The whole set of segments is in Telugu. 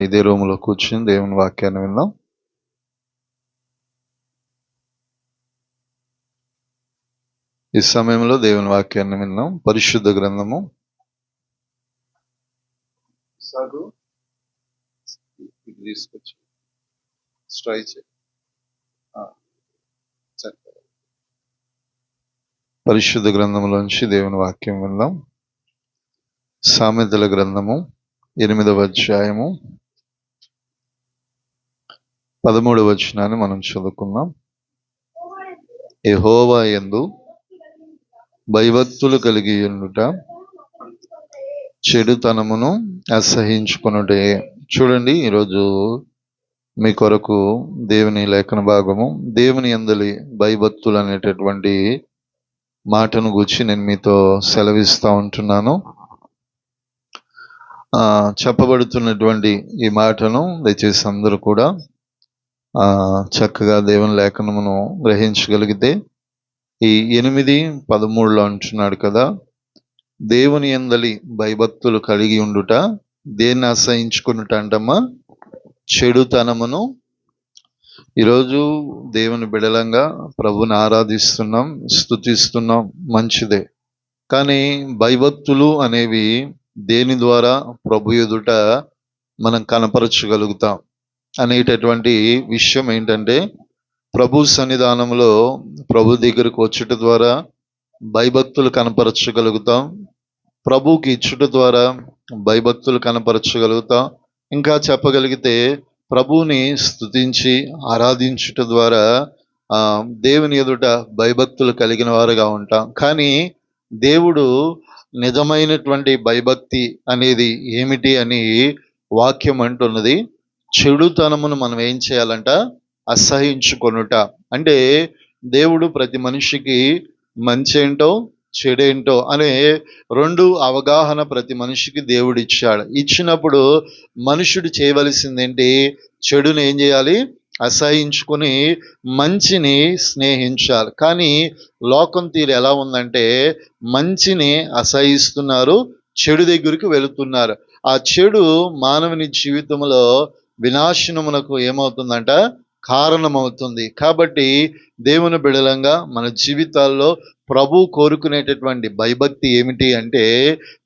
ఇదే రూమ్లో కూర్చుని దేవుని వాక్యాన్ని విన్నాం ఈ సమయంలో దేవుని వాక్యాన్ని విన్నాం పరిశుద్ధ గ్రంథము. సాగు. తీసుకొచ్చి పరిశుద్ధ గ్రంథంలోంచి దేవుని వాక్యం విందాం. సామెతల గ్రంథము ఎనిమిదవ అధ్యాయము. పదమూడు వచనాన్ని మనం చదువుకున్నాం ఎహోవా ఎందు భయభక్తులు కలిగి ఉండుట చెడుతనమును అసహించుకునుటే. చూడండి ఈరోజు మీ కొరకు దేవుని లేఖన భాగము. దేవుని ఎందలి భయభక్తులు అనేటటువంటి మాటను గురించి నేను మీతో సెలవిస్తూ ఉంటున్నాను. చెప్పబడుతున్నటువంటి ఈ మాటను దయచేసి అందరూ కూడా చక్కగా దేవుని లేఖనమును గ్రహించగలిగితే ఈ ఎనిమిది పదమూడులో అంటున్నాడు కదా దేవుని ఎందలి భయభక్తులు కలిగి ఉండుట దేన్ని ఆశ్రయించుకున్నట అంటమ్మా? చెడుతనమును. ఈరోజు దేవుని బిడలంగా ప్రభుని ఆరాధిస్తున్నాం స్థుతిస్తున్నాం మంచిదే. కానీ భయభక్తులు అనేవి దేని ద్వారా ప్రభు ఎదుట మనం కనపరచగలుగుతాం? అనేటటువంటి విషయం ఏంటంటే ప్రభు సన్నిధానంలో ప్రభు దగ్గరకు వచ్చుట ద్వారా భయభక్తులు కనపరచగలుగుతాం. ప్రభుకి ఇచ్చుట ద్వారా భయభక్తులు కనపరచగలుగుతాం. ఇంకా చెప్పగలిగితే ప్రభుని స్థుతించి ఆరాధించుట ద్వారా దేవుని ఎదుట భయభక్తులు కలిగిన వారుగా ఉంటాం. కానీ దేవుడు నిజమైనటువంటి భయభక్తి అనేది ఏమిటి అని వాక్యం అంటున్నది. చెడుతనమును మనం ఏం చేయాలంట? అసహించుకొనుట. అంటే దేవుడు ప్రతి మనిషికి మంచి ఏంటో చెడేంటో అనే రెండు అవగాహన ప్రతి మనిషికి దేవుడు ఇచ్చాడు ఇచ్చినప్పుడు మనుషుడు చేయవలసిందేంటి? చెడుని ఏం చేయాలి? అసహించుకొని మంచిని స్నేహించాలి. కానీ లోకం తీరు ఎలా ఉందంటే మంచిని అసహిస్తున్నారు చెడు దగ్గరికి వెళుతున్నారు. ఆ చెడు మానవుని జీవితంలో వినాశనమునకు ఏమవుతుందంట? కారణమవుతుంది. కాబట్టి దేవుని బిడలంగా మన జీవితాల్లో ప్రభు కోరుకునేటటువంటి భయభక్తి ఏమిటి అంటే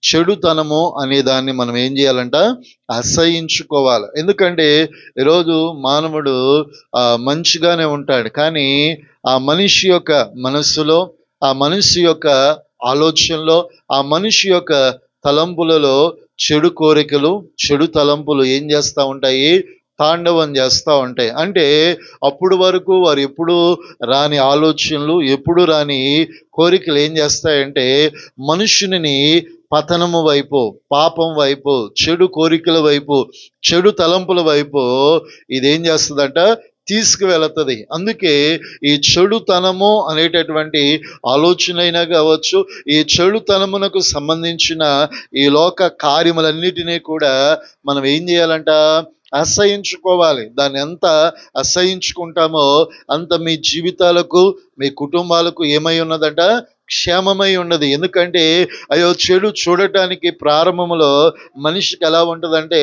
చెడుతనము అనే దాన్ని మనం ఏం చేయాలంట? అసహించుకోవాలి. ఎందుకంటే ఈరోజు మానవుడు మంచిగానే ఉంటాడు. కానీ ఆ మనిషి యొక్క మనస్సులో ఆ మనిషి యొక్క ఆలోచనలో ఆ మనిషి యొక్క తలంపులలో చెడు కోరికలు చెడు తలంపులు ఏం చేస్తూ ఉంటాయి? తాండవం చేస్తూ ఉంటాయి. అంటే అప్పుడు వరకు వారు ఎప్పుడు రాని ఆలోచనలు ఎప్పుడు రాని కోరికలు ఏం చేస్తాయంటే మనుషుని పతనము వైపు పాపం వైపు చెడు కోరికల వైపు చెడు తలంపుల వైపు ఇదేం చేస్తుందంట? తీసుకువెళుతుంది. అందుకే ఈ చెడుతనము అనేటటువంటి ఆలోచనైనా కావచ్చు ఈ చెడుతనమునకు సంబంధించిన ఈ లోక కార్యములన్నిటినీ కూడా మనం ఏం చేయాలంట? అసహించుకోవాలి. దాన్ని ఎంత అసహించుకుంటామో అంత మీ జీవితాలకు మీ కుటుంబాలకు ఏమై ఉన్నదంట? క్షేమమై ఉన్నది. ఎందుకంటే అయ్యో చెడు చూడటానికి ప్రారంభంలో మనిషికి ఎలా ఉంటుందంటే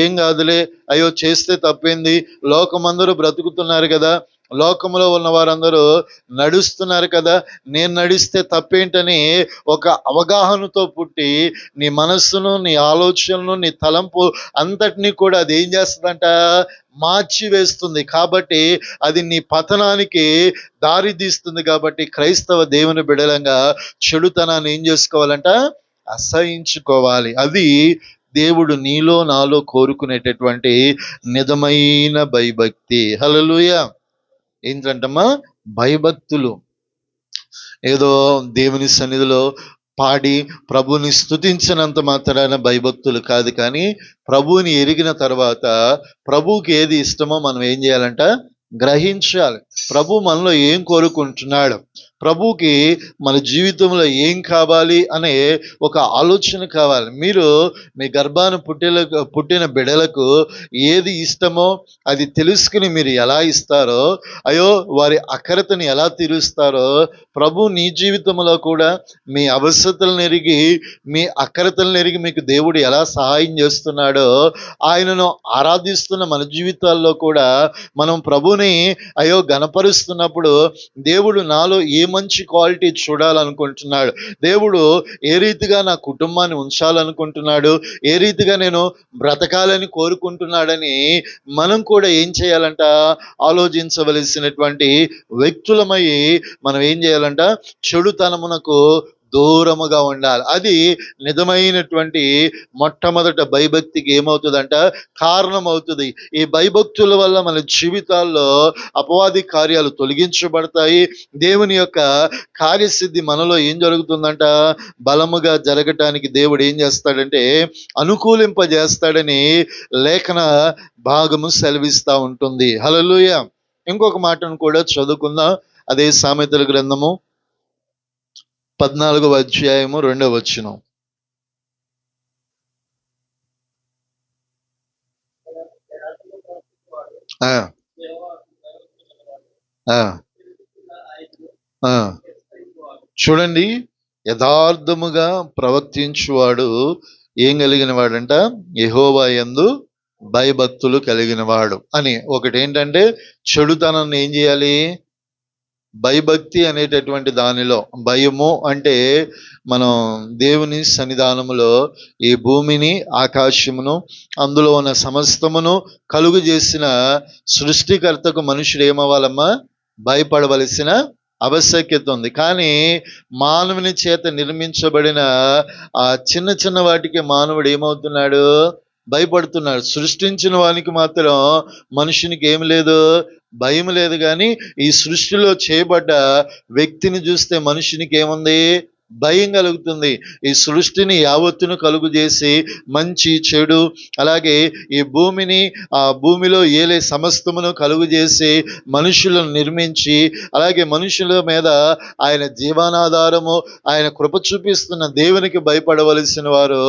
ఏం కాదులే అయ్యో చేస్తే తప్పింది లోకమందరూ బ్రతుకుతున్నారు కదా లోకంలో ఉన్న వారందరూ నడుస్తున్నారు కదా నేను నడిస్తే తప్పేంటని ఒక అవగాహనతో పుట్టి నీ మనస్సును నీ ఆలోచనను నీ తలంపు అంతటినీ కూడా అది ఏం చేస్తుందంట? మార్చివేస్తుంది. కాబట్టి అది నీ పతనానికి దారి తీస్తుంది. కాబట్టి క్రైస్తవ దేవుని బిడలంగా చెడుతనాన్ని ఏం చేసుకోవాలంట? అసహించుకోవాలి. అది దేవుడు నీలో నాలో కోరుకునేటటువంటి నిజమైన భయభక్తి. హలలుయా ఏంటంటమ్మా? భయభక్తులు. ఏదో దేవుని సన్నిధిలో పాడి ప్రభుని స్థుతించినంత మాత్రాన భయభక్తులు కాదు కానీ ప్రభువుని ఎరిగిన తర్వాత ప్రభువుకి ఏది ఇష్టమో మనం ఏం చేయాలంట? గ్రహించాలి. ప్రభు మనలో ఏం కోరుకుంటున్నాడు? ప్రభుకి మన జీవితంలో ఏం కావాలి అనే ఒక ఆలోచన కావాలి. మీరు మీ గర్భాన పుట్టేలకు పుట్టిన బిడలకు ఏది ఇష్టమో అది తెలుసుకుని మీరు ఎలా ఇస్తారో అయ్యో వారి అక్కరతని ఎలా తీరుస్తారో ప్రభు నీ జీవితంలో కూడా మీ అవసరతలను ఎరిగి మీ అక్కరతలను ఎరిగి మీకు దేవుడు ఎలా సహాయం చేస్తున్నాడో ఆయనను ఆరాధిస్తున్న మన జీవితాల్లో కూడా మనం ప్రభుని అయ్యో గనపరుస్తున్నప్పుడు దేవుడు నాలో ఏ మంచి క్వాలిటీ చూడాలనుకుంటున్నాడు? దేవుడు ఏ రీతిగా నా కుటుంబాన్ని ఉంచాలనుకుంటున్నాడు? ఏ రీతిగా నేను బ్రతకాలని కోరుకుంటున్నాడని మనం కూడా ఏం చేయాలంట? ఆలోచించవలసినటువంటి వ్యక్తులమై మనం ఏం చేయాలంట? చెడుతనమునకు దూరముగా ఉండాలి. అది నిజమైనటువంటి మొట్టమొదట భయభక్తికి ఏమవుతుందంట? కారణం అవుతుంది ఈ భయభక్తుల వల్ల మన జీవితాల్లో అపవాది కార్యాలు తొలగించబడతాయి. దేవుని యొక్క కార్యసిద్ధి మనలో ఏం జరుగుతుందంట? బలముగా జరగటానికి దేవుడు ఏం చేస్తాడంటే అనుకూలింపజేస్తాడని లేఖన భాగము సెలవిస్తూ ఉంటుంది. హలలుయ ఇంకొక మాటను కూడా చదువుకుందాం. అదే సామెతల గ్రంథము పద్నాలుగవ అధ్యాయము రెండవ వచనం. చూడండి యథార్థముగా ప్రవర్తించువాడు ఏం కలిగిన వాడంట యహోవా యందు భయభక్తులు కలిగిన వాడు అని. ఒకటి ఏంటంటే చెడుతనాన్ని ఏం చేయాలి? భయభక్తి అనేటటువంటి దానిలో భయము అంటే మనం దేవుని సన్నిధానములో ఈ భూమిని ఆకాశమును అందులో ఉన్న సమస్తమును కలుగు చేసిన సృష్టికర్తకు మనుషుడు ఏమవ్వాలమ్మా? భయపడవలసిన ఆవశ్యకత ఉంది. కానీ మానవుని చేత నిర్మించబడిన ఆ చిన్న చిన్న వాటికి మానవుడు ఏమవుతున్నాడు? భయపడుతున్నాడు సృష్టించిన వానికి మాత్రం మనుషునికి ఏం లేదు భయం లేదు. కానీ ఈ సృష్టిలో చేయబడ్డ వ్యక్తిని చూస్తే మనుషునికి ఏముంది? భయం కలుగుతుంది. ఈ సృష్టిని యావత్తును కలుగు చేసి మంచి చెడు అలాగే ఈ భూమిని ఆ భూమిలో ఏలే సమస్తమును కలుగు చేసి మనుషులను నిర్మించి అలాగే మనుషుల మీద ఆయన జీవనాధారము ఆయన కృప చూపిస్తున్న దేవునికి భయపడవలసిన వారు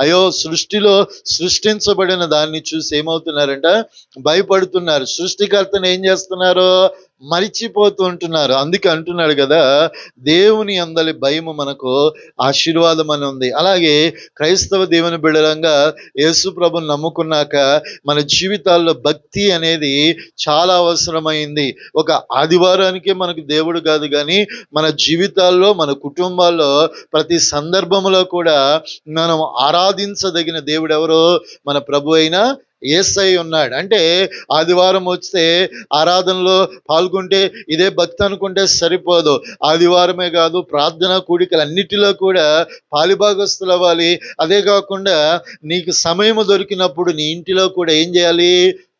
అయ్యో సృష్టిలో సృష్టించబడిన దాన్ని చూసి ఏమవుతున్నారంట? భయపడుతున్నారు. సృష్టికర్తను ఏం చేస్తున్నారు మరిచిపోతూ ఉంటున్నారు. అందుకే అంటున్నాడు కదా దేవుని అందలి భయము మనకు ఆశీర్వాదం అని ఉంది. అలాగే క్రైస్తవ దేవుని బిడలంగా యేసు ప్రభుని నమ్ముకున్నాక మన జీవితాల్లో భక్తి అనేది చాలా అవసరమైంది. ఒక ఆదివారానికే మనకు దేవుడు కాదు కానీ మన జీవితాల్లో మన కుటుంబాల్లో ప్రతి సందర్భంలో కూడా మనం ఆరాధించదగిన దేవుడు ఎవరో? మన ప్రభు అయిన ఏసై ఉన్నాడు. అంటే ఆదివారం వస్తే ఆరాధనలో పాల్గొంటే ఇదే భక్తి అనుకుంటే సరిపోదు. ఆదివారమే కాదు ప్రార్థన కూడికలు అన్నిటిలో కూడా పాలిభాగస్తులు అవ్వాలి. అదే కాకుండా నీకు సమయం దొరికినప్పుడు నీ ఇంటిలో కూడా ఏం చేయాలి?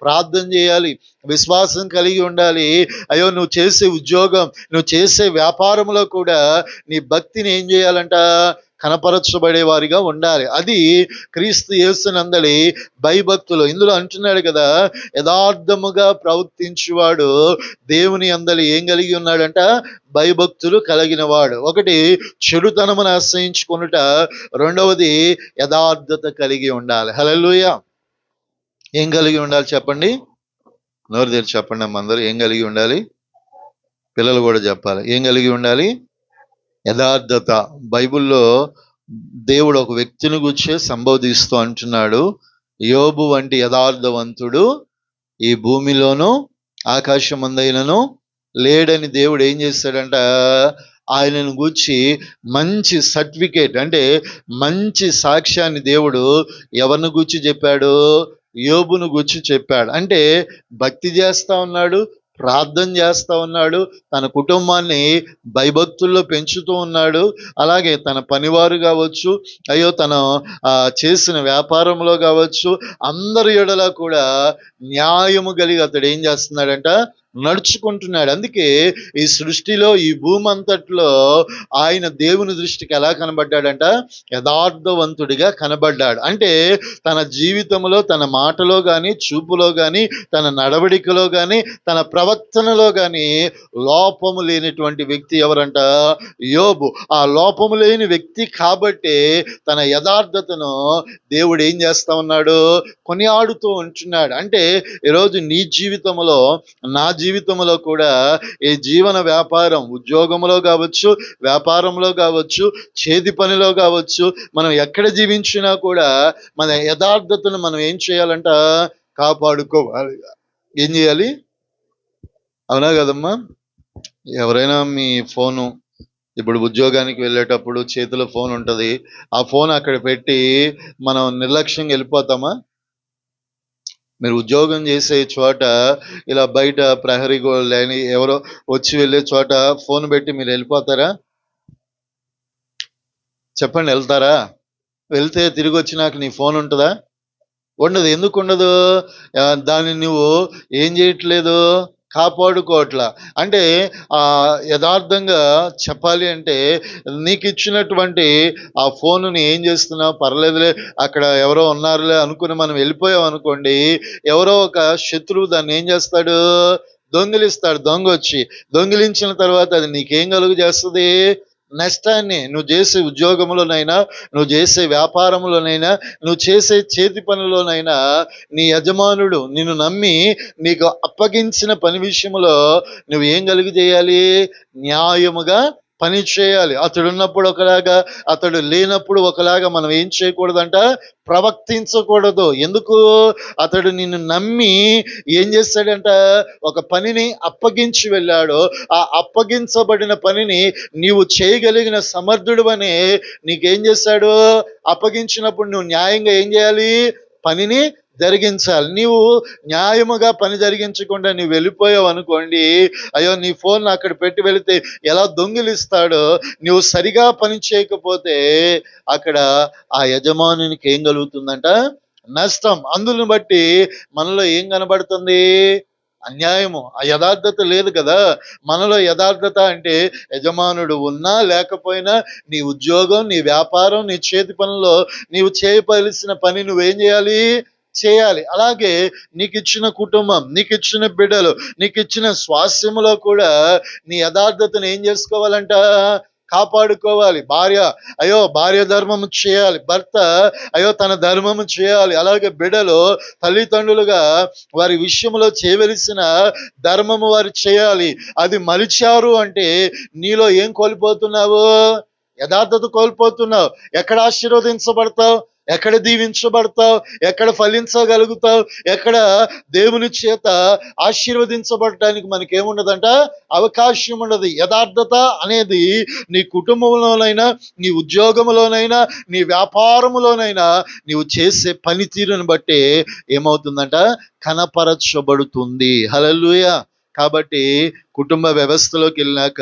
ప్రార్థన చేయాలి. విశ్వాసం కలిగి ఉండాలి. అయ్యో నువ్వు చేసే ఉద్యోగం నువ్వు చేసే వ్యాపారంలో కూడా నీ భక్తిని ఏం చేయాలంట? కనపరచబడే వారిగా ఉండాలి. అది క్రీస్తు యేసునందలి భయభక్తులు. ఇందులో అంటున్నాడు కదా యథార్థముగా ప్రవర్తించేవాడు దేవుని అందలి ఏం కలిగి ఉన్నాడంట? భయభక్తులు కలిగిన వాడు ఒకటి చెడుతనమును ఆశ్రయించుకొనుట. రెండవది యథార్థత కలిగి ఉండాలి. హలలుయ ఏం కలిగి ఉండాలి చెప్పండి? నోరు తెరిచి చెప్పండి అమ్మ అందరూ. ఏం కలిగి ఉండాలి? పిల్లలు కూడా చెప్పాలి. ఏం కలిగి ఉండాలి? యథార్థత. బైబిల్లో దేవుడు ఒక వ్యక్తిని గుచ్చే సంబోధిస్తూ అంటున్నాడు. యోబు వంటి యథార్థవంతుడు ఈ భూమిలోనూ ఆకాశమందైనను లేడని దేవుడు ఏం చేస్తాడంట? ఆయనను గూర్చి మంచి సర్టిఫికేట్ అంటే మంచి సాక్ష్యాన్ని దేవుడు ఎవరిని గూర్చి చెప్పాడు? యోబును గూర్చి చెప్పాడు. అంటే భక్తి చేస్తా ఉన్నాడు ప్రార్థన చేస్తా ఉన్నాడు తన కుటుంబాన్ని భయభక్తుల్లో పెంచుతూ ఉన్నాడు అలాగే తన పనివారు కావచ్చు అయ్యో తన ఆ, చేసిన వ్యాపారంలో కావచ్చు అందరి ఎడలా కూడా న్యాయము కలిగి అతడు ఏం చేస్తున్నాడంట నడుచుకుంటున్నాడు. అందుకే ఈ సృష్టిలో ఈ భూమి అంతట్లో ఆయన దేవుని దృష్టికి ఎలా కనబడ్డాడంట? యథార్థవంతుడిగా కనబడ్డాడు. అంటే తన జీవితంలో తన మాటలో కానీ చూపులో కానీ తన నడవడికలో కానీ తన ప్రవర్తనలో కానీ లోపము లేనటువంటి వ్యక్తి ఎవరంట? యోబు. ఆ లోపము లేని వ్యక్తి కాబట్టి తన యథార్థతను దేవుడు ఏం చేస్తా ఉన్నాడు? కొనియాడుతూ ఉంటున్నాడు. అంటే ఈరోజు నీ జీవితంలో నా జీవితంలో కూడా ఈ జీవన వ్యాపారం ఉద్యోగంలో కావచ్చు వ్యాపారంలో కావచ్చు చేతి పనిలో కావచ్చు మనం ఎక్కడ జీవించినా కూడా మన యథార్థతను మనం ఏం చేయాలంట? కాపాడుకోవాలి. ఏం చేయాలి? అవునా కదమ్మా? ఎవరైనా మీ ఫోను ఇప్పుడు ఉద్యోగానికి వెళ్ళేటప్పుడు చేతిలో ఫోన్ ఉంటుంది. ఆ ఫోన్ అక్కడ పెట్టి మనం నిర్లక్ష్యంగా వెళ్ళిపోతామా? మీరు ఉద్యోగం చేసే చోట ఇలా బయట ప్రహరీ గోడ లేని ఎవరో వచ్చి వెళ్ళే చోట ఫోన్ పెట్టి మీరు వెళ్ళిపోతారా? చెప్పండి వెళ్తారా? వెళ్తే తిరిగి వచ్చినాక నీ ఫోన్ ఉంటుందా? ఉండదు ఎందుకు ఉండదు? దాన్ని నువ్వు ఏం చేయట్లేదు? కాపాడుకోవట్ల. అంటే యథార్థంగా చెప్పాలి అంటే నీకు ఇచ్చినటువంటి ఆ ఫోనుని ఏం చేస్తున్నావు పర్లేదులే అక్కడ ఎవరో ఉన్నారులే అనుకుని మనం వెళ్ళిపోయాం అనుకోండి ఎవరో ఒక శత్రువు దాన్ని ఏం చేస్తాడు? దొంగిలిస్తాడు దొంగ వచ్చి దొంగిలించిన తర్వాత అది నీకేం కలుగు చేస్తుంది? నష్టాన్ని నువ్వు చేసే ఉద్యోగంలోనైనా నువ్వు చేసే వ్యాపారంలోనైనా నువ్వు చేసే చేతి పనిలోనైనా నీ యజమానుడు నిన్ను నమ్మి నీకు అప్పగించిన పని విషయంలో నువ్వు ఏం కలిగి చేయాలి? న్యాయముగా పని చేయాలి. అతడు ఉన్నప్పుడు ఒకలాగా అతడు లేనప్పుడు ఒకలాగా మనం ఏం చేయకూడదంట? ప్రవర్తించకూడదు. ఎందుకు? అతడు నిన్ను నమ్మి ఏం చేస్తాడంట? ఒక పనిని అప్పగించి వెళ్ళాడు. ఆ అప్పగించబడిన పనిని నీవు చేయగలిగిన సమర్థుడు అని నీకేం చేశాడు అప్పగించినప్పుడు నువ్వు న్యాయంగా ఏం చేయాలి? పనిని జరిగించాలి. నీవు న్యాయముగా పని జరిగించకుండా నువ్వు వెళ్ళిపోయావు అనుకోండి అయ్యో నీ ఫోన్ అక్కడ పెట్టి వెళితే ఎలా దొంగిలిస్తాడో నువ్వు సరిగా పని చేయకపోతే అక్కడ ఆ యజమానునికి ఏం కలుగుతుందంట? నష్టం. అందుని బట్టి మనలో ఏం కనబడుతుంది? అన్యాయము. ఆ యథార్థత లేదు కదా. మనలో యథార్థత అంటే యజమానుడు ఉన్నా లేకపోయినా నీ ఉద్యోగం నీ వ్యాపారం నీ చేతి పనుల్లో నీవు చేయవలసిన పని నువ్వేం చేయాలి? చేయాలి. అలాగే నీకు ఇచ్చిన కుటుంబం నీకు ఇచ్చిన బిడ్డలు నీకు ఇచ్చిన స్వాస్థ్యములో కూడా నీ యథార్థతను ఏం చేసుకోవాలంట? కాపాడుకోవాలి. భార్య అయ్యో భార్య ధర్మము చేయాలి. భర్త అయ్యో తన ధర్మము చేయాలి. అలాగే బిడ్డలు తల్లిదండ్రులుగా వారి విషయంలో చేయవలసిన ధర్మము వారు చేయాలి. అది మలిచారు అంటే నీలో ఏం కోల్పోతున్నావు? యథార్థత కోల్పోతున్నావు. ఎక్కడ ఆశీర్వదించబడతావు? ఎక్కడ దీవించబడతావు? ఎక్కడ ఫలించగలుగుతావు? ఎక్కడ దేవుని చేత ఆశీర్వదించబడటానికి మనకేముండదంట? అవకాశం ఉండదు యథార్థత అనేది నీ కుటుంబంలోనైనా నీ ఉద్యోగంలోనైనా నీ వ్యాపారములోనైనా నీవు చేసే పనితీరుని బట్టి ఏమవుతుందంట? కనపరచబడుతుంది. హలలుయ కాబట్టి కుటుంబ వ్యవస్థలోకి వెళ్ళినాక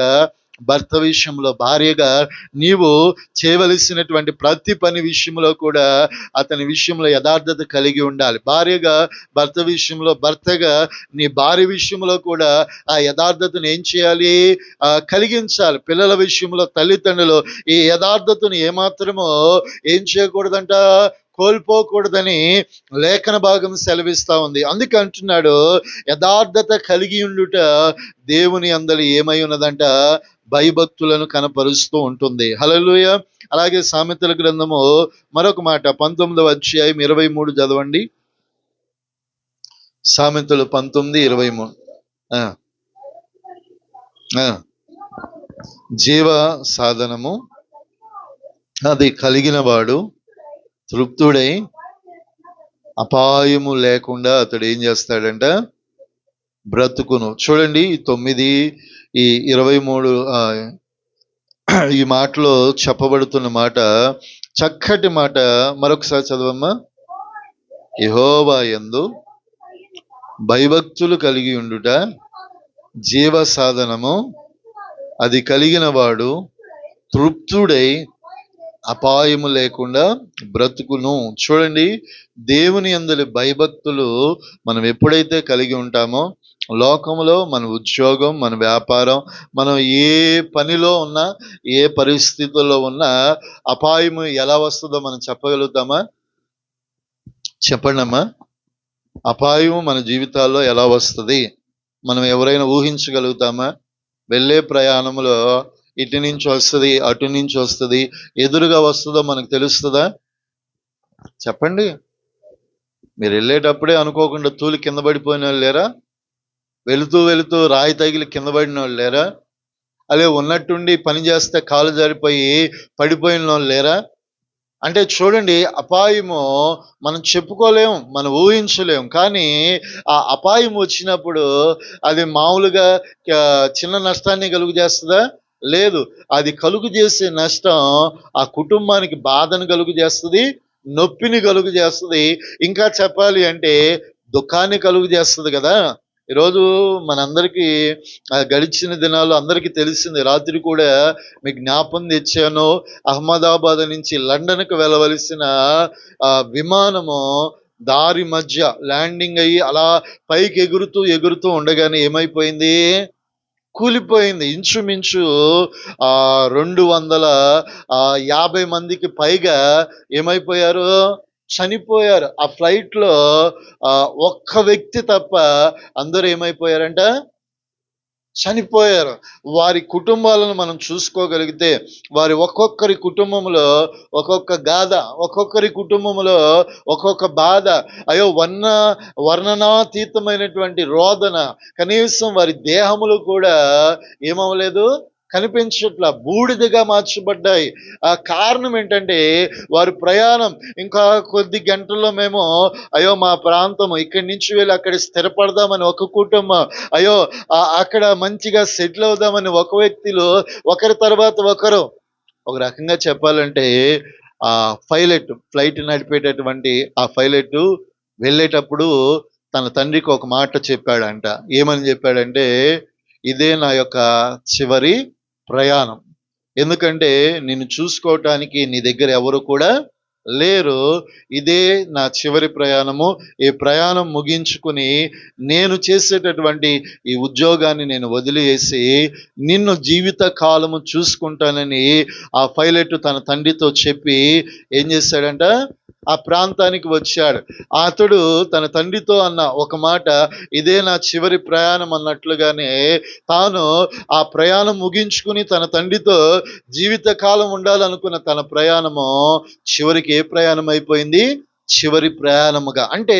భర్త విషయంలో భార్యగా నీవు చేయవలసినటువంటి ప్రతి పని విషయంలో కూడా అతని విషయంలో యథార్థత కలిగి ఉండాలి. భార్యగా భర్త విషయంలో భర్తగా నీ భార్య విషయంలో కూడా ఆ యథార్థతను ఏం చేయాలి? ఆ కలిగించాలి. పిల్లల విషయంలో తల్లిదండ్రులు ఈ యథార్థతను ఏమాత్రమో ఏం చేయకూడదంట? కోల్పోకూడదని లేఖన భాగం సెలవిస్తూ ఉంది. అందుకే అంటున్నాడు యథార్థత కలిగి ఉండుట దేవుని అందరి ఏమై ఉన్నదంట? భయభక్తులను కనపరుస్తూ ఉంటుంది. హలలుయ అలాగే సామెతల గ్రంథము మరొక మాట పంతొమ్మిదవ అధ్యాయం ఇరవై మూడు చదవండి. సామెతలు పంతొమ్మిది ఇరవై మూడు. ఆ. జీవ సాధనము. అది కలిగిన వాడు తృప్తుడై అపాయము లేకుండా అతడు ఏం చేస్తాడంట? బ్రతుకును. చూడండి ఈ తొమ్మిది ఈ ఇరవై మూడు ఈ మాటలో చెప్పబడుతున్న మాట చక్కటి మాట. మరొకసారి చదవమ్మా. యహోవా యందు భయభక్తులు కలిగి ఉండుట జీవ సాధనము అది కలిగిన వాడు తృప్తుడై అపాయము లేకుండా బ్రతుకును. చూడండి దేవుని అందరి భయభక్తులు మనం ఎప్పుడైతే కలిగి ఉంటామో లోకంలో మన ఉద్యోగం మన వ్యాపారం మనం ఏ పనిలో ఉన్నా ఏ పరిస్థితుల్లో ఉన్నా అపాయం ఎలా వస్తుందో మనం చెప్పగలుగుతామా? చెప్పండమ్మా. అపాయం మన జీవితాల్లో ఎలా వస్తుంది? మనం ఎవరైనా ఊహించగలుగుతామా? వెళ్ళే ప్రయాణంలో ఇటు నుంచి వస్తుంది అటు నుంచి వస్తుంది ఎదురుగా వస్తుందో మనకు తెలుస్తుందా? చెప్పండి. మీరు వెళ్ళేటప్పుడే అనుకోకుండా తూలి కింద పడిపోయిన వాళ్ళు లేరా? వెళుతూ వెళుతూ రాయి తగిలి కింద పడిన వాళ్ళు లేరా? అదే ఉన్నట్టుండి పని చేస్తే కాలు జారిపోయి పడిపోయిన వాళ్ళు లేరా? అంటే చూడండి అపాయము మనం చెప్పుకోలేము మనం ఊహించలేము కానీ ఆ అపాయం వచ్చినప్పుడు అది మామూలుగా చిన్న నష్టాన్ని కలుగు చేస్తుందా? లేదు. అది కలుగు చేసే నష్టం ఆ కుటుంబానికి బాధను కలుగు చేస్తుంది నొప్పిని కలుగు చేస్తుంది. ఇంకా చెప్పాలి అంటే దుఃఖాన్ని కలుగు చేస్తుంది కదా? ఈరోజు మనందరికీ గడిచిన దినాలు అందరికీ తెలిసింది. రాత్రి కూడా మీకు జ్ఞాపం తెచ్చాను. అహ్మదాబాద్ నుంచి లండన్కు వెళ్ళవలసిన విమానము దారి మధ్య ల్యాండింగ్ అయ్యి అలా పైకి ఎగురుతూ ఎగురుతూ ఉండగానే ఏమైపోయింది? కూలిపోయింది. ఇంచుమించు రెండు వందల యాభై మందికి పైగా ఏమైపోయారు? చనిపోయారు. ఆ ఫ్లైట్లో ఒక్క వ్యక్తి తప్ప అందరూ ఏమైపోయారంట? చనిపోయారు. వారి కుటుంబాలను మనం చూసుకోగలిగితే వారి ఒక్కొక్కరి కుటుంబంలో ఒక్కొక్క గాథ ఒక్కొక్కరి కుటుంబంలో ఒక్కొక్క బాధ అయ్యో వర్ణ వర్ణనాతీతమైనటువంటి రోదన కనీసం వారి దేహములు కూడా ఏమవలేదు కనిపించట్ల బూడిదగా మార్చబడ్డాయి. ఆ కారణం ఏంటంటే వారి ప్రయాణం ఇంకా కొద్ది గంటల్లో మేము అయ్యో మా ప్రాంతం ఇక్కడి నుంచి వెళ్ళి అక్కడ స్థిరపడదామని ఒక కుటుంబం. అయ్యో అక్కడ మంచిగా సెటిల్ అవుదామని ఒక వ్యక్తులు ఒకరి తర్వాత ఒకరు. ఒక రకంగా చెప్పాలంటే ఆ పైలట్ ఫ్లైట్ నడిపేటటువంటి ఆ పైలట్ వెళ్ళేటప్పుడు తన తండ్రికి ఒక మాట చెప్పాడంట. ఏమని చెప్పాడంటే ఇదే నా యొక్క చివరి ప్రయాణం. ఎందుకంటే నిన్ను చూసుకోవటానికి నీ దగ్గర ఎవరు కూడా లేరు. ఇదే నా చివరి ప్రయాణము. ఈ ప్రయాణం ముగించుకుని నేను చేసేటటువంటి ఈ ఉద్యోగాన్ని నేను వదిలేసి నిన్ను జీవిత కాలము చూసుకుంటానని ఆ పైలట్ తన తండ్రితో చెప్పి ఏం చేశాడంట? ఆ ప్రాంతానికి వచ్చాడు. అతడు తన తండ్రితో అన్న ఒక మాట ఇదే నా చివరి ప్రయాణం అన్నట్లుగానే తాను ఆ ప్రయాణం ముగించుకుని తన తండ్రితో జీవితకాలం ఉండాలనుకున్న తన ప్రయాణము చివరికి ఏ ప్రయాణం అయిపోయింది? చివరి ప్రయాణముగా. అంటే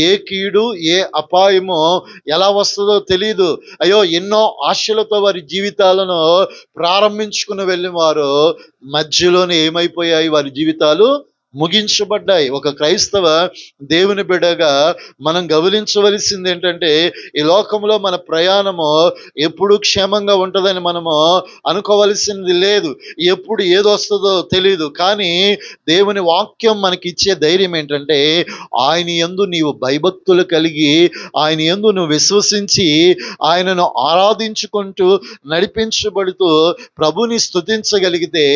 ఏ కీడు ఏ అపాయమో ఎలా వస్తుందో తెలియదు అయ్యో ఎన్నో ఆశలతో వారి జీవితాలను ప్రారంభించుకుని వెళ్ళిన వారు మధ్యలోనే ఏమైపోయాయి వారి జీవితాలు? ముగించబడ్డాయి. ఒక క్రైస్తవ దేవుని బిడ్డగా మనం గమనించవలసింది ఏంటంటే ఈ లోకంలో మన ప్రయాణము ఎప్పుడు క్షేమంగా ఉంటుందని మనము అనుకోవలసింది లేదు. ఎప్పుడు ఏది వస్తుందో తెలియదు కానీ దేవుని వాక్యం మనకి ఇచ్చే ధైర్యం ఏంటంటే ఆయన యందు నీవు భయభక్తులు కలిగి ఆయన యందు నువ్వు విశ్వసించి ఆయనను ఆరాధించుకుంటూ నడిపించబడుతూ ప్రభుని స్తుతించగలిగితే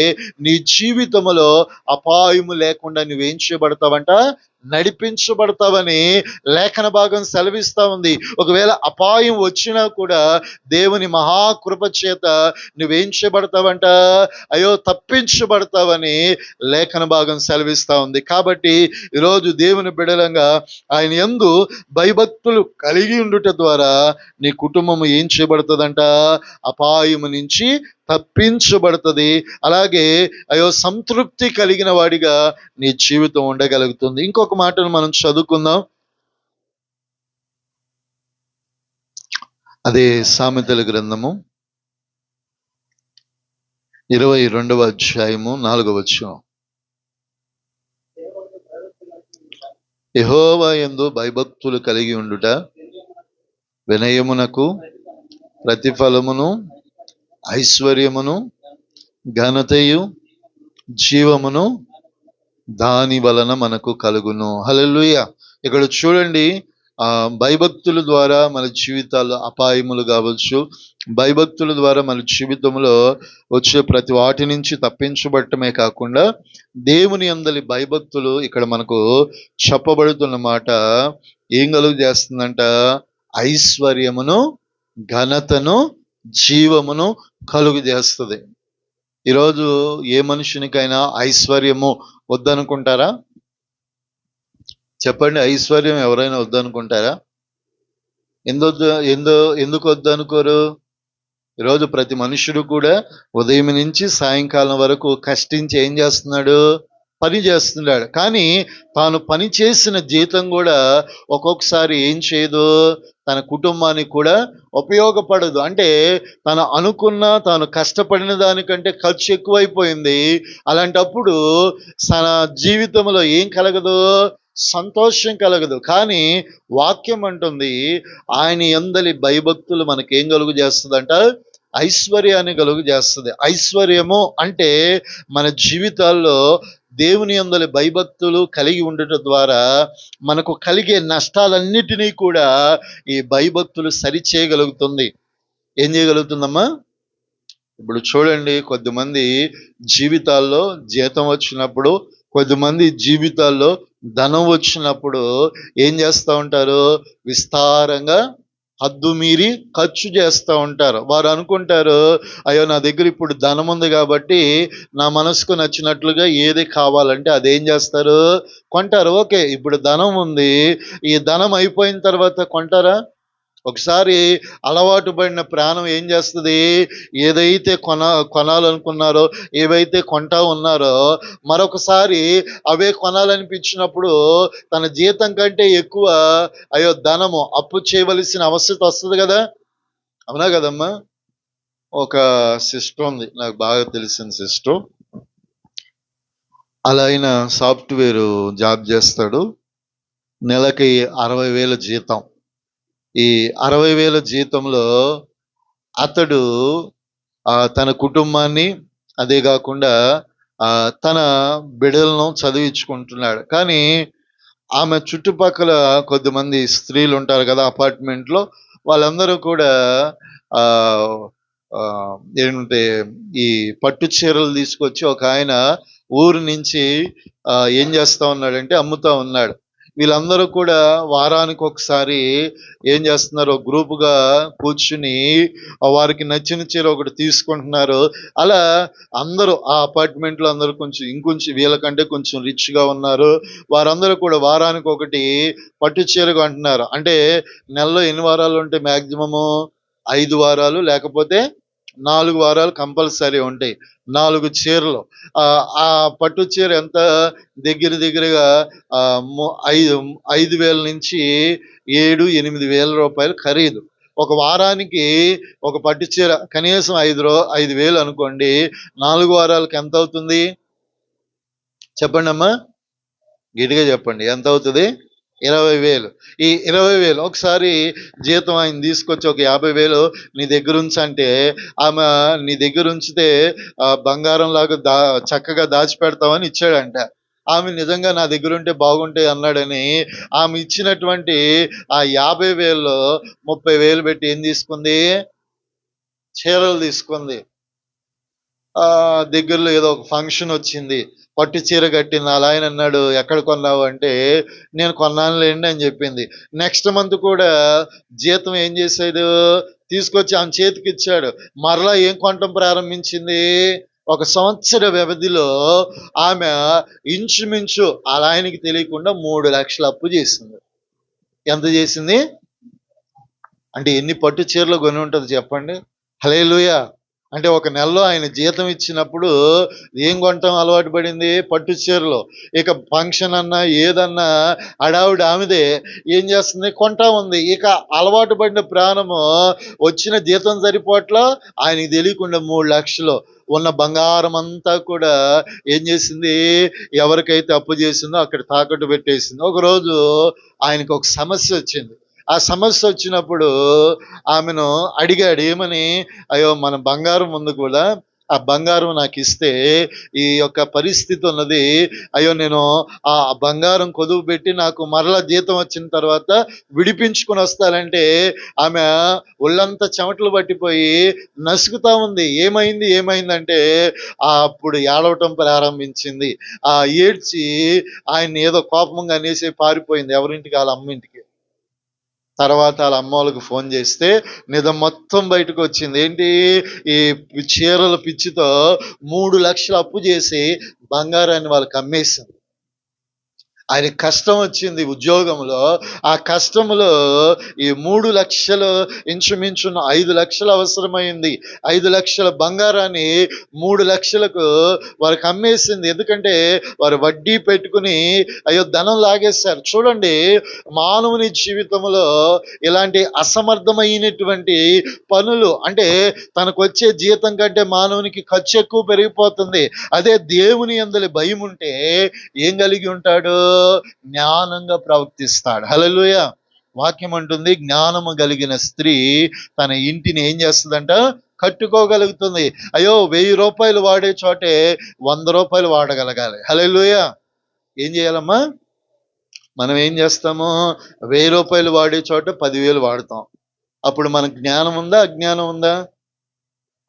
నీ జీవితంలో అపాయము లేకుండా కాకుండా నువ్వేం చేయబడతావంట? నడిపించబడతావని లేఖన భాగం సెలవిస్తూ ఉంది. ఒకవేళ అపాయం వచ్చినా కూడా దేవుని మహాకృప చేత నువ్వేం చేయబడతావంట? అయ్యో తప్పించబడతావని లేఖన భాగం సెలవిస్తూ ఉంది. కాబట్టి ఈరోజు దేవుని బిడలంగా ఆయన ఎందు భయభక్తులు కలిగి ఉండుట ద్వారా నీ కుటుంబం ఏం చేయబడుతుందంట? అపాయం నుంచి తప్పించబడుతుంది. అలాగే అయ్యో సంతృప్తి కలిగిన వాడిగా నీ జీవితం ఉండగలుగుతుంది. ఇంకొక మాటను మనం చదువుకుందాం. అదే సామెతల గ్రంథము. ఇరవై రెండవ అధ్యాయము నాలుగవ వచ్చం యహోవా ఎందు భయభక్తులు కలిగి ఉండుట వినయమునకు ప్రతిఫలమును ఐశ్వర్యమును ఘనతయు జీవమును దాని వలన మనకు కలుగును. హలలుయ ఇక్కడ చూడండి ఆ భయభక్తుల ద్వారా మన జీవితాలు అపాయములు కావచ్చు. భయభక్తుల ద్వారా మన జీవితంలో వచ్చే ప్రతి వాటి నుంచి తప్పించబడటమే కాకుండా దేవుని అందలి భయభక్తులు ఇక్కడ మనకు చెప్పబడుతున్న మాట ఏం కలుగు చేస్తుందంట? ఐశ్వర్యమును ఘనతను జీవమును కలుగు చేస్తుంది. ఈరోజు ఏ మనుషునికైనా ఐశ్వర్యము వద్దనుకుంటారా? చెప్పండి ఐశ్వర్యం ఎవరైనా వద్దనుకుంటారా? ఎందు ఎందు ఎందుకు వద్దనుకోరు? ఈరోజు ప్రతి మనుషుడు కూడా ఉదయం నుంచి సాయంకాలం వరకు కష్టించి ఏం చేస్తున్నాడు? పని చేస్తున్నాడు. కానీ తాను పని చేసిన జీతం కూడా ఒక్కొక్కసారి ఏం చేయదు? తన కుటుంబానికి కూడా ఉపయోగపడదు. అంటే తను అనుకున్న తాను కష్టపడిన దానికంటే ఖర్చు ఎక్కువైపోయింది. అలాంటప్పుడు తన జీవితంలో ఏం కలగదు? సంతోషం కలగదు. కానీ వాక్యం అంటుంది ఆయన ఎందలి భయభక్తులు మనకేం కలుగు చేస్తుందంట? ఐశ్వర్యాన్ని కలుగు చేస్తుంది. ఐశ్వర్యము అంటే మన జీవితాల్లో దేవుని అందలి భయభక్తులు కలిగి ఉండటం ద్వారా మనకు కలిగే నష్టాలన్నిటినీ కూడా ఈ భయభక్తులు సరిచేయగలుగుతుంది ఏం చేయగలుగుతుందమ్మా? ఇప్పుడు చూడండి కొద్దిమంది జీవితాల్లో జీతం వచ్చినప్పుడు కొద్దిమంది జీవితాల్లో ధనం వచ్చినప్పుడు ఏం చేస్తూ ఉంటారు? విస్తారంగా హద్దు మీరి ఖర్చు చేస్తూ ఉంటారు. వారు అనుకుంటారు అయ్యో నా దగ్గర ఇప్పుడు ధనం ఉంది కాబట్టి నా మనసుకు నచ్చినట్లుగా ఏది కావాలంటే అదేం చేస్తారు? కొంటారు. ఓకే ఇప్పుడు ధనం ఉంది. ఈ ధనం అయిపోయిన తర్వాత కొంటారా? ఒకసారి అలవాటు పడిన ప్రాణం ఏం చేస్తుంది? ఏదైతే కొన కొనాలనుకున్నారో ఏవైతే కొంటా ఉన్నారో మరొకసారి అవే కొనాలనిపించినప్పుడు తన జీతం కంటే ఎక్కువ అయ్యో ధనము అప్పు చేయవలసిన అవసరం వస్తుంది కదా? అవునా కదమ్మా? ఒక సిస్టర్ ఉంది నాకు బాగా తెలిసిన సిస్టర్. అలా ఆయన సాఫ్ట్వేర్ జాబ్ చేస్తాడు. నెలకి అరవై వేల జీతం. ఈ అరవై వేల జీతంలో అతడు తన కుటుంబాన్ని అదే కాకుండా తన బిడ్డలను చదివించుకుంటున్నాడు. కానీ ఆమె చుట్టుపక్కల కొద్దిమంది స్త్రీలు ఉంటారు కదా అపార్ట్మెంట్లో. వాళ్ళందరూ కూడా ఏంటంటే ఈ పట్టు చీరలు తీసుకొచ్చి ఒక ఆయన ఊరు నుంచి ఏం చేస్తా ఉన్నాడంటే అమ్ముతా ఉన్నాడు. వీళ్ళందరూ కూడా వారానికి ఒకసారి ఏం చేస్తున్నారు ఒక గ్రూపుగా కూర్చుని వారికి నచ్చిన చీర ఒకటి తీసుకుంటున్నారు. అలా అందరూ ఆ అపార్ట్మెంట్లో అందరూ కొంచెం ఇంకొంచెం వీళ్ళకంటే కొంచెం రిచ్గా ఉన్నారు. వారందరూ కూడా వారానికి ఒకటి పట్టు చీర కొంటున్నారు. అంటే నెలలో ఎన్ని వారాలు ఉంటాయి మ్యాక్సిమము ఐదు వారాలు లేకపోతే నాలుగు వారాలు కంపల్సరీ ఉంటాయి. నాలుగు చీరలు. ఆ పట్టు చీర ఎంత దగ్గర దగ్గరగా ఐదు ఐదు వేల నుంచి ఏడు ఎనిమిది వేల రూపాయలు ఖరీదు. ఒక వారానికి ఒక పట్టు చీర కనీసం ఐదు రో ఐదు వేలు అనుకోండి. నాలుగు వారాలకు ఎంత అవుతుంది? చెప్పండి అమ్మా గట్టిగా చెప్పండి. ఎంత అవుతుంది? ఇరవై వేలు. ఈ ఇరవై వేలు ఒకసారి జీతం ఆయన తీసుకొచ్చి ఒక యాభై వేలు నీ దగ్గర ఉంచంటే ఆమె నీ దగ్గర ఉంచితే బంగారం లాగా దా చక్కగా దాచిపెడతామని ఇచ్చాడంట. ఆమె నిజంగా నా దగ్గర ఉంటే బాగుంటాయి అన్నాడని ఆమె ఇచ్చినటువంటి ఆ యాభై వేల్లో ముప్పై వేలు పెట్టి ఏం తీసుకుంది? చీరలు తీసుకుంది. దగ్గరలో ఏదో ఒక ఫంక్షన్ వచ్చింది. పట్టు చీర కట్టింది. అలా ఆయన అన్నాడు ఎక్కడ కొన్నావు? అంటే నేను కొన్నానులేండి అని చెప్పింది. నెక్స్ట్ మంత్ కూడా జీతం ఏం చేశాడు? తీసుకొచ్చి ఆమె చేతికి ఇచ్చాడు. మరలా ఏం కొనటం ప్రారంభించింది? ఒక సంవత్సర వ్యవధిలో ఆమె ఇంచుమించు అలా ఆయనకి తెలియకుండా మూడు లక్షల అప్పు చేసింది. ఎంత చేసింది? అంటే ఎన్ని పట్టు చీరలు కొని ఉంటుంది చెప్పండి. హలేలుయా అంటే ఒక నెలలో ఆయన జీతం ఇచ్చినప్పుడు ఏం కొంటాం అలవాటు పడింది? పట్టు చీరలు. ఇక ఫంక్షన్ అన్నా ఏదన్నా అడావిడ ఆమెదే. ఏం చేస్తుంది? కొంటా ఉంది. ఇక అలవాటు పడిన ప్రాణము వచ్చిన జీతం సరిపోట్ల ఆయనకి తెలియకుండా మూడు లక్షలు. ఉన్న బంగారం అంతా కూడా ఏం చేసింది? ఎవరికైతే అప్పు చేసిందో అక్కడ తాకట్టు పెట్టేసింది. ఒకరోజు ఆయనకు ఒక సమస్య వచ్చింది. ఆ సమస్య వచ్చినప్పుడు ఆమెను అడిగాడు ఏమని? అయ్యో మన బంగారం ఉంది కూడా. ఆ బంగారం నాకు ఇస్తే ఈ యొక్క పరిస్థితి ఉన్నది. అయ్యో నేను ఆ బంగారం కొదువు పెట్టి నాకు మరలా జీతం వచ్చిన తర్వాత విడిపించుకొని వస్తానంటే ఆమె ఒళ్ళంతా చెమటలు పట్టిపోయి నసుకుతా ఉంది. ఏమైంది? ఏమైందంటే అప్పుడు ఏడవటం ప్రారంభించింది. ఆ ఏడ్చి ఆయన ఏదో కోపంగా అనేసి పారిపోయింది ఎవరింటికి? వాళ్ళ అమ్మింటికి తర్వాత వాళ్ళ అమ్మ వాళ్ళకి ఫోన్ చేస్తే నిజం మొత్తం బయటకు వచ్చింది. ఏంటి? ఈ చీరల పిచ్చితో మూడు లక్షలు అప్పు చేసి బంగారాన్ని వాళ్ళకి అమ్మేసింది ఆయన కష్టం వచ్చింది ఉద్యోగంలో. ఆ కష్టంలో ఈ మూడు లక్షలు ఇంచుమించున్న ఐదు లక్షలు అవసరమైంది. ఐదు లక్షల బంగారాన్ని మూడు లక్షలకు వారికి అమ్మేసింది. ఎందుకంటే వారు వడ్డీ పెట్టుకుని అయ్యో ధనం లాగేశారు. చూడండి మానవుని జీవితంలో ఇలాంటి అసమర్థమైనటువంటి పనులు అంటే తనకు వచ్చే జీతం కంటే మానవునికి ఖర్చు ఎక్కువ పెరిగిపోతుంది. అదే దేవుని అందరి భయం ఉంటే ఏం కలిగి ఉంటాడు? జ్ఞానంగా ప్రవర్తిస్తాడు. హలలుయ వాక్యం అంటుంది జ్ఞానము కలిగిన స్త్రీ తన ఇంటిని ఏం చేస్తుందంట? కట్టుకోగలుగుతుంది. అయ్యో వెయ్యి రూపాయలు వాడే చోటే వంద రూపాయలు వాడగలగాలి. హలలుయ ఏం చేయాలమ్మా? మనం ఏం చేస్తాము? వెయ్యి రూపాయలు వాడే చోట పదివేలు వాడతాం. అప్పుడు మనకు జ్ఞానం ఉందా? అజ్ఞానం ఉందా?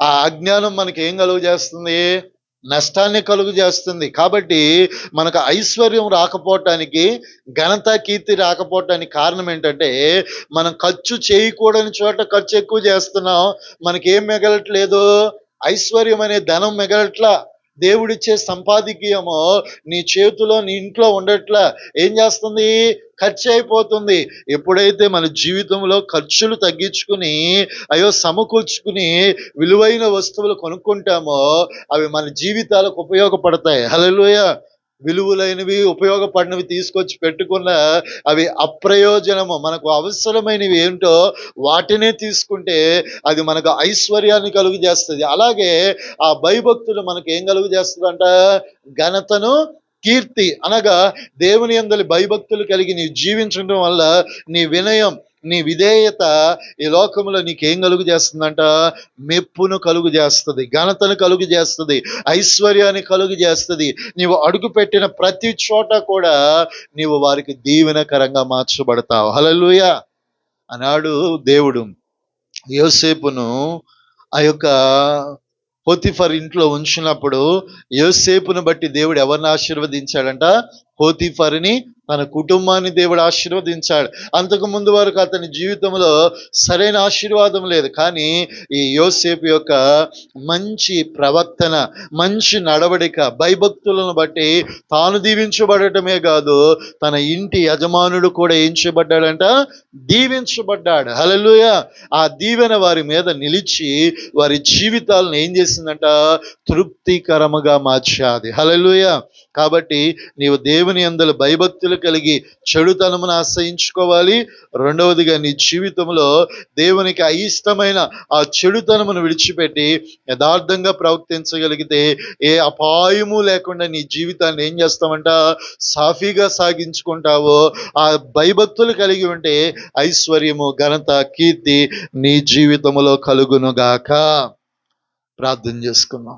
ఆ అజ్ఞానం మనకి ఏం కలుగు చేస్తుంది? నష్టాన్ని కలుగు చేస్తుంది. కాబట్టి మనకు ఐశ్వర్యం రాకపోవటానికి ఘనత కీర్తి రాకపోవటానికి కారణం ఏంటంటే మనం ఖర్చు చేయకూడని చోట ఖర్చు ఎక్కువ చేస్తున్నాం. మనకేం మిగలట్లేదు? ఐశ్వర్యం అనే ధనం మిగలట్లా. దేవుడిచ్చే సంపాదికీయము నీ చేతిలో నీ ఇంట్లో ఉండట్లా. ఏం చేస్తుంది? ఖర్చు అయిపోతుంది. ఎప్పుడైతే మన జీవితంలో ఖర్చులు తగ్గించుకుని అయ్యో సమకూర్చుకుని విలువైన వస్తువులు కొనుక్కుంటామో అవి మన జీవితాలకు ఉపయోగపడతాయి. హల్లెలూయా. విలువలైనవి ఉపయోగపడినవి తీసుకొచ్చి పెట్టుకున్న అవి అప్రయోజనము. మనకు అవసరమైనవి ఏంటో వాటినే తీసుకుంటే అది మనకు ఐశ్వర్యాన్ని కలుగు చేస్తుంది అలాగే ఆ భయభక్తులు మనకు ఏం కలుగు చేస్తుందంట ఘనతను కీర్తి అనగా దేవుని అందరి భయభక్తులు కలిగి నీవు జీవించడం వల్ల నీ వినయం నీ విధేయత ఈ లోకంలో నీకేం కలుగు చేస్తుందంట? మెప్పును కలుగు చేస్తుంది ఘనతను కలుగు చేస్తుంది ఐశ్వర్యాన్ని కలుగు చేస్తుంది. నీవు అడుగు పెట్టిన ప్రతి చోట కూడా నీవు వారికి దీవెనకరంగా మార్చబడతావు. హలలుయ అన్నాడు దేవుడు యోసేపును ఆ యొక్క పొతిఫర్ ఇంట్లో ఉంచినప్పుడు యోసేపును బట్టి దేవుడు ఎవరిని ఆశీర్వదించాడంట? పోతిఫర్ని తన కుటుంబాన్ని దేవుడు ఆశీర్వదించాడు. అంతకు ముందు వరకు అతని జీవితంలో సరైన ఆశీర్వాదం లేదు. కానీ ఈ యోసేపు యొక్క మంచి ప్రవర్తన మంచి నడవడిక భయభక్తులను బట్టి తాను దీవించబడటమే కాదు తన ఇంటి యజమానుడు కూడా ఏం చేయబడ్డాడంట? దీవించబడ్డాడు. హలలుయ ఆ దీవెన వారి మీద నిలిచి వారి జీవితాలను ఏం చేసిందంట? తృప్తికరముగా మార్చాది. హలలుయ కాబట్టి నీవు దేవుని అందలు భయభక్తులు కలిగి చెడుతనమును ఆశ్రయించుకోవాలి. రెండవదిగా నీ జీవితంలో దేవునికి అయిష్టమైన ఆ చెడుతనమును విడిచిపెట్టి యథార్థంగా ప్రవర్తించగలిగితే ఏ అపాయము లేకుండా నీ జీవితాన్ని ఏం చేస్తామంట సాఫీగా సాగించుకుంటావో. ఆ భయభక్తులు కలిగి ఉంటే ఐశ్వర్యము ఘనత కీర్తి నీ జీవితంలో కలుగునుగాక. ప్రార్థన చేసుకున్నాం